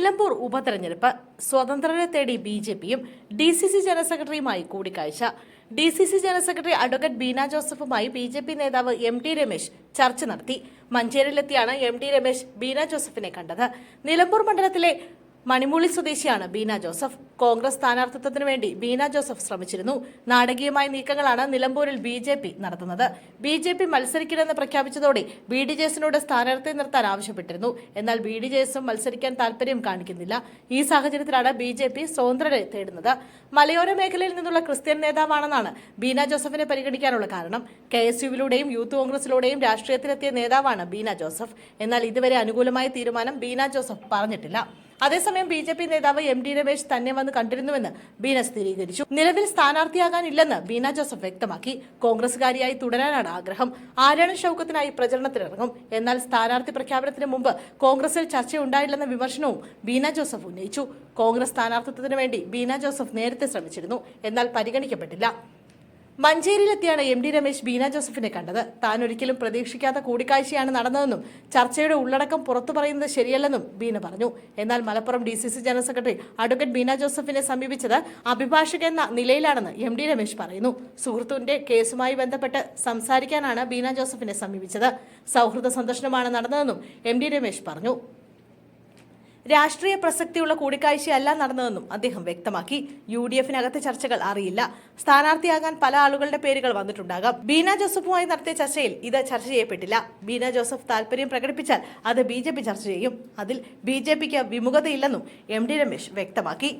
നിലമ്പൂർ ഉപതെരഞ്ഞെടുപ്പ്. സ്വതന്ത്രരെ തേടി ബി ജെ പിയും ഡി സി സി ജനറൽ സെക്രട്ടറിയുമായി കൂടിക്കാഴ്ച. D C C general secretary advocate Beena ജോസഫുമായി B J P നേതാവ് എം ടി രമേശ് ചർച്ച നടത്തി. മഞ്ചേരിയിലെത്തിയാണ് എം ടി രമേശ് ബീന ജോസഫിനെ കണ്ടത്. നിലമ്പൂർ മണ്ഡലത്തിലെ മണിമൂളി സ്വദേശിയാണ് ബീന ജോസഫ്. കോൺഗ്രസ് സ്ഥാനാർത്ഥിത്വത്തിന് വേണ്ടി ബീന ജോസഫ് ശ്രമിച്ചിരുന്നു. നാടകീയമായ നീക്കങ്ങളാണ് നിലമ്പൂരിൽ ബി ജെ പി നടത്തുന്നത്. ബി ജെ പി മത്സരിക്കില്ലെന്ന് പ്രഖ്യാപിച്ചതോടെ ബി ഡി ജെ എസിനോട് സ്ഥാനാർത്ഥി നിർത്താൻ ആവശ്യപ്പെട്ടിരുന്നു. എന്നാൽ ബി ഡി ജെ എസും മത്സരിക്കാൻ താൽപര്യം കാണിക്കുന്നില്ല. ഈ സാഹചര്യത്തിലാണ് ബി ജെ പി സ്വതന്ത്രരെ തേടുന്നത്. മലയോര മേഖലയിൽ നിന്നുള്ള ക്രിസ്ത്യൻ നേതാവാണെന്നാണ് ബീന ജോസഫിനെ പരിഗണിക്കാനുള്ള കാരണം. കെ എസ് യുവിലൂടെയും യൂത്ത് കോൺഗ്രസിലൂടെയും രാഷ്ട്രീയത്തിലെത്തിയ നേതാവാണ് ബീന ജോസഫ്. എന്നാൽ ഇതുവരെ അനുകൂലമായ തീരുമാനം ബീന ജോസഫ് പറഞ്ഞിട്ടില്ല. അതേസമയം ബി ജെ പി നേതാവ് എം ഡി രമേശ് തന്നെ വന്ന് കണ്ടിരുന്നുവെന്ന് ബീന സ്ഥിരീകരിച്ചു. നിലവിൽ സ്ഥാനാർത്ഥിയാകാനില്ലെന്ന് ബീന ജോസഫ് വ്യക്തമാക്കി. കോൺഗ്രസുകാരിയായി തുടരാനാണ് ആഗ്രഹം. ആരാണ് ഷൌക്കത്തിനായി പ്രചരണത്തിനിറങ്ങും. എന്നാൽ സ്ഥാനാർത്ഥി പ്രഖ്യാപനത്തിന് മുമ്പ് കോൺഗ്രസിൽ ചർച്ചയുണ്ടായില്ലെന്ന വിമർശനവും ബീന ജോസഫ് ഉന്നയിച്ചു. കോൺഗ്രസ് സ്ഥാനാർത്ഥിത്വത്തിന് വേണ്ടി ബീന ജോസഫ് നേരത്തെ ശ്രമിച്ചിരുന്നു. എന്നാൽ പരിഗണിക്കപ്പെട്ടില്ല. മഞ്ചേരിയിലെത്തിയാണ് എം ഡി രമേശ് ബീന ജോസഫിനെ കണ്ടത്. താൻ ഒരിക്കലും പ്രതീക്ഷിക്കാത്ത കൂടിക്കാഴ്ചയാണ് നടന്നതെന്നും ചർച്ചയുടെ ഉള്ളടക്കം പുറത്തു പറയുന്നത് ശരിയല്ലെന്നും ബീന പറഞ്ഞു. എന്നാൽ Malappuram D C C general secretary advocate Beena ജോസഫിനെ സമീപിച്ചത് അഭിഭാഷക എന്ന നിലയിലാണെന്ന് എം ഡി രമേശ് പറയുന്നു. സുഹൃത്തുവിന്റെ കേസുമായി ബന്ധപ്പെട്ട് സംസാരിക്കാനാണ് ബീന ജോസഫിനെ സമീപിച്ചത്. സൗഹൃദ സന്ദർശനമാണ് നടന്നതെന്നും എം ഡി രമേശ് പറഞ്ഞു. രാഷ്ട്രീയ പ്രസക്തിയുള്ള കൂടിക്കാഴ്ചയല്ല നടന്നതെന്നും അദ്ദേഹം വ്യക്തമാക്കി. യു ഡി എഫിനകത്തെ ചർച്ചകൾ അറിയില്ല. സ്ഥാനാർത്ഥിയാകാൻ പല ആളുകളുടെ പേരുകൾ വന്നിട്ടുണ്ടാകാം. ബീന ജോസഫുമായി നടത്തിയ ചർച്ചയിൽ ഇത് ചർച്ച ചെയ്യപ്പെട്ടില്ല. ബീന ജോസഫ് താല്പര്യം പ്രകടിപ്പിച്ചാൽ അത് ബി ചർച്ച ചെയ്യും. അതിൽ ബി വിമുഖതയില്ലെന്നും എം ഡി രമേശ് വ്യക്തമാക്കി.